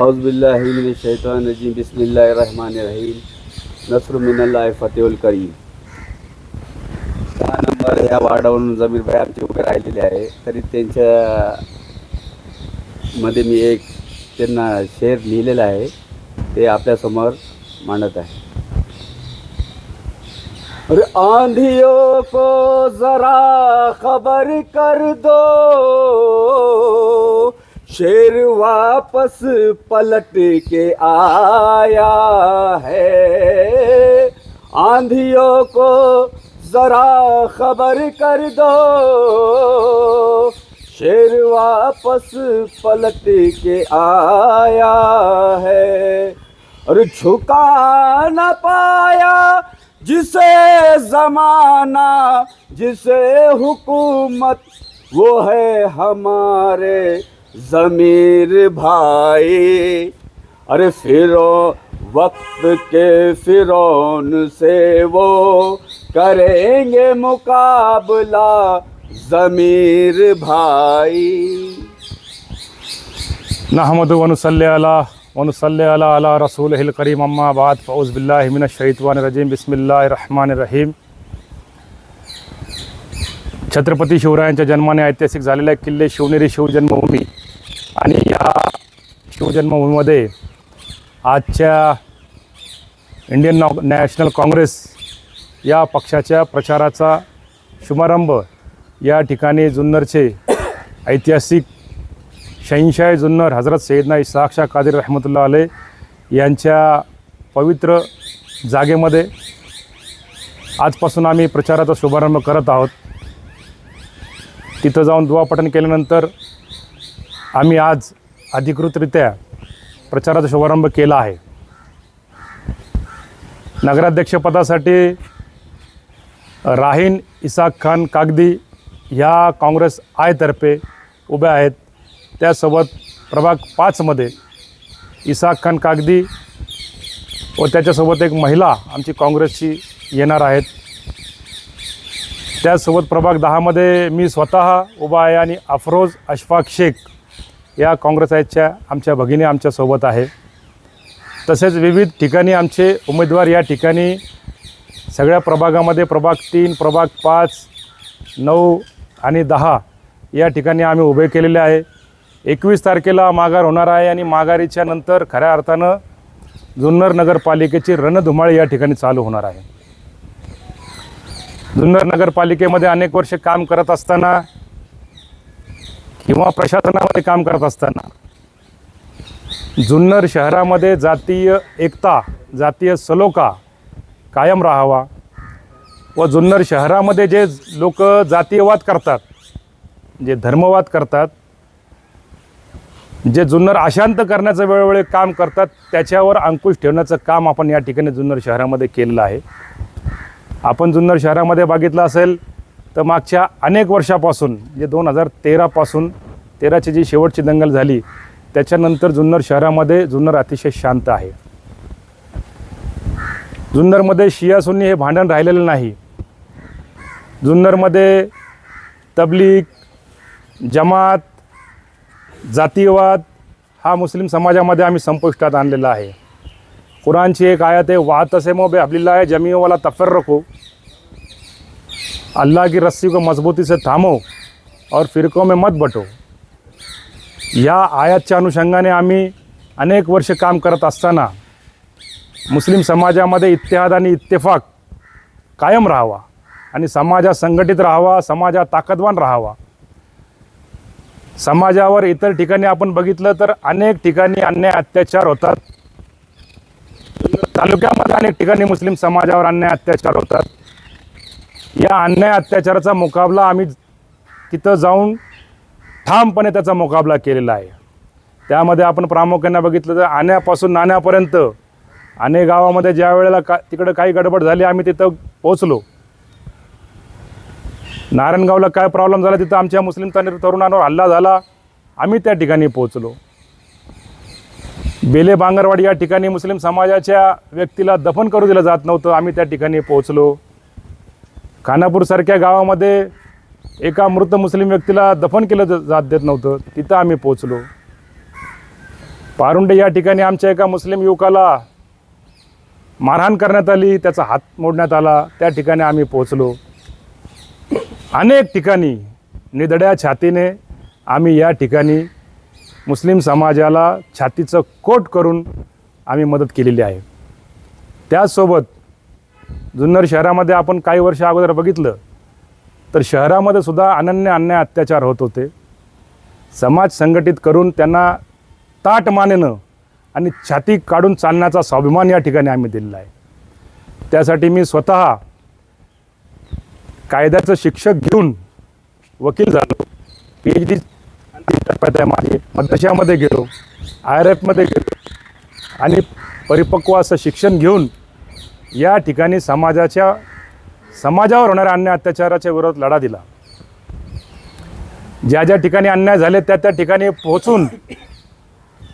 औज़बिल्लिमिनशैतानरजीम बिस्मिल्लाहिर्रहमानिर्रहीम नसर मिनल्लाह फतेहुल करीम हा नंबर या वार्डावरून जमीर भाई आमचे उभे राहिलेले आहे. तरी त्यांच्या मध्ये मी एक त्यांना शेर लिहिलेला आहे. ते आपल्यासमोर मांडत आहे. अरे आंधियों को जरा खबर कर दो. शेर वापस पलट के आया है। आंधियों को जरा खबर कर दो। शेर वापस पलट के आया है। और झुका न पाया जिसे जमाना, जिसे हुकूमत, वो है हमारे जमीर भाई। अरे फिरो, वक्त के फिरौन से वो करेंगे मुकाबला जमीर भाई। नहमद वनुसल्ले अला वनुसल्ले अला रसूल करीम, अम्मा बाद फ़ौज़ बिल्लाह शैतवान रजीम बिस्मिल्लाहिर्रहमान रहीम। छत्रपती शिवरायांच्या जन्माने ऐतिहासिक झालेल्या किल्ले शिवनेरी शिवजन्मभूमी आणि या शिवजन्मभूमीमध्ये आजच्या इंडियन नॉ नॅशनल काँग्रेस या पक्षाच्या प्रचाराचा शुभारंभ या ठिकाणी जुन्नरचे ऐतिहासिक शहिनशाह जुन्नर हजरत सैदना इसाक्षा कादिर रहमतुल्ला आले यांच्या पवित्र जागेमध्ये आजपासून आम्ही प्रचाराचा शुभारंभ करत आहोत. तिथं जाऊन दुवापठण केल्यानंतर आम्ही आज अधिकृतरित्या प्रचाराचा शुभारंभ केला आहे. नगराध्यक्षपदासाठी राहीन इसाक खान कागदी ह्या काँग्रेस आयतर्फे उभ्या आहेत. त्यासोबत प्रभाग पाचमध्ये इसाक खान कागदी व त्याच्यासोबत एक महिला आमची काँग्रेसची येणार आहेत. त्याचसोबत प्रभाग दहामध्ये मी स्वतः उभा आहे आणि अफरोज अशफाक शेख या काँग्रेस आयच्या आमच्या भगिनी आमच्यासोबत आहे. तसेच विविध ठिकाणी आमचे उमेदवार या ठिकाणी सगळ्या प्रभागामध्ये प्रभाग तीन प्रभाग पाच नऊ आणि दहा या ठिकाणी आम्ही उभे केलेले आहे. एकवीस तारखेला माघार होणार आहे आणि माघारीच्या नंतर खऱ्या अर्थानं जुन्नर नगरपालिकेची रणधुमाळी या ठिकाणी चालू होणार आहे. जुन्नर नगरपालिकेमध्ये अनेक वर्ष काम करत असताना किंवा प्रशासनामध्ये काम करत असताना. जुन्नर शहरामध्ये जातीय एकता जातीय सलोखा कायम राहावा व जुन्नर शहरामध्ये जे लोक जातीयवाद करतात जे धर्मवाद करतात जे जुन्नर अशांत करण्याचं वेळोवेळी काम करतात त्याच्यावर अंकुश ठेवण्याचं काम आपण या ठिकाणी जुन्नर शहरामध्ये केलेलं आहे. आपण जुन्नर शहरामध्ये बघितलं असेल तर मागच्या अनेक वर्षापासून जे दोन हजार तेरापासून तेराची जी शेवटची दंगल झाली त्याच्यानंतर जुन्नर शहरामध्ये जुन्नर अतिशय शांत आहे. जुन्नरमध्ये शिया सुन्नी हे भांडण राहिलेलं नाही. जुन्नरमध्ये तबलीग जमात जातीयवाद हा मुस्लिम समाजामध्ये आम्ही संपुष्टात आणलेला आहे. कुराणची एक आयात आहे वाहत असे मो बे अब्लिल्ला है तफर रखू अल्लाह की रस्सी को मजबूती से थामो और फिरकों में मत बटो। या आयातच्या अनुषंगाने आम्ही अनेक वर्ष काम करत असताना मुस्लिम समाजामध्ये इत्तेहाद आणि इत्तेफाक कायम राहावा आणि समाजात संघटित राहावा समाजात ताकदवान राहावा। समाजावर इतर ठिकाणी आपण बघितलं तर अनेक ठिकाणी अन्याय अत्याचार होतात। तालुक्यामध्ये अनेक ठिकाणी मुस्लिम समाजावर अन्याय अत्याचार होतात। या अन्याय अत्याचाराचा मुकाबला आम्ही तिथं जाऊन ठामपणे त्याचा मुकाबला केलेला आहे. त्यामध्ये आपण प्रामुख्याने बघितलं तर आण्यापासून नाण्यापर्यंत अनेक गावामध्ये ज्या वेळेला का तिकडं काही गडबड झाली आम्ही तिथं पोहोचलो. नारायणगावला काय प्रॉब्लेम झाला तिथं आमच्या मुस्लिम तरुण तरुणांवर हल्ला झाला आम्ही त्या ठिकाणी पोहोचलो. बेले बांगरवाडी या ठिकाणी मुस्लिम समाजाच्या व्यक्तीला दफन करू दिलं जात नव्हतं आम्ही त्या ठिकाणी पोहोचलो. खानापूरसारख्या गावामध्ये एका मृत मुस्लिम व्यक्तीला दफन केलं जात देत नव्हतं. तिथं आम्ही पोहोचलो. पारुंडे या ठिकाणी आमच्या एका मुस्लिम युवकाला मारहाण करण्यात आली त्याचा हात मोडण्यात आला. त्या ठिकाणी आम्ही पोहोचलो. अनेक ठिकाणी निदड्या छातीने आम्ही या ठिकाणी मुस्लिम समाजाला छातीचं कोट करून आम्ही मदत केलेली आहे. त्याचसोबत जुन्नर शहरामध्ये आपण काही वर्ष अगोदर बघितलं तर शहरामध्ये सुद्धा अनन्य अन्याय अत्याचार होत होते. समाज संघटित करून त्यांना ताट मानेनं आणि छाती काढून चालण्याचा स्वाभिमान या ठिकाणी आम्ही दिलेला आहे. त्यासाठी मी स्वतः कायद्याचं शिक्षक घेऊन वकील झालो पी एच डी टप्प्यात आहे माझे मद्रशामध्ये गेलो आय आर एफमध्ये गेलो आणि परिपक्व असं शिक्षण घेऊन या ठिकाणी समाजाच्या समाजावर होणाऱ्या अन्याय अत्याचाराच्या विरोधात लढा दिला. ज्या ज्या ठिकाणी अन्याय झाले त्या त्या ठिकाणी पोहोचून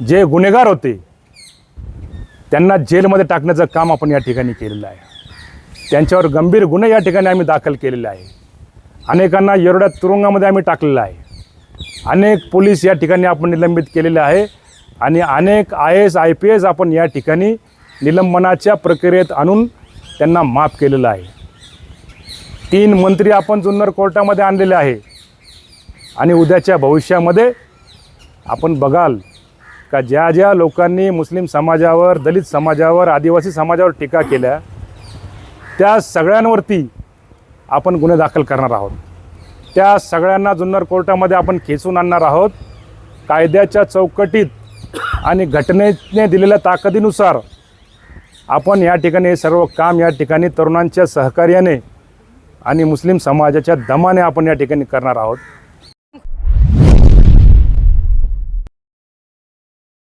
जे गुन्हेगार होते त्यांना जेलमध्ये टाकण्याचं काम आपण या ठिकाणी केलेलं आहे. त्यांच्यावर गंभीर गुन्हे या ठिकाणी आम्ही दाखल केलेले आहे. अनेकांना येरड्या तुरुंगामध्ये आम्ही टाकलेलं आहे. अनेक पोलीस या ठिकाणी आपण निलंबित केलेले आहे आणि अनेक I S I P S आपण या ठिकाणी निलंबनाच्या प्रक्रियेत आणून त्यांना माफ केलेलं आहे. तीन मंत्री आपण जुन्नर कोर्टामध्ये आणलेले आहे. आणि उद्याच्या भविष्यामध्ये आपण बघाल का ज्या ज्या लोकांनी मुस्लिम समाजावर दलित समाजावर आदिवासी समाजावर टीका केल्या त्या सगळ्यांवरती आपण गुन्हे दाखल करणार आहोत. त्या सगळ्यांना जुन्नर कोर्टामध्ये आपण खेचून आणणार आहोत. कायद्याच्या चौकटीत आणि घटनेने दिलेल्या ताकदीनुसार आपण या ठिकाणी हे सर्व काम या ठिकाणी तरुणांच्या सहकार्याने आणि मुस्लिम समाजाच्या दमाने आपण या ठिकाणी करणार आहोत.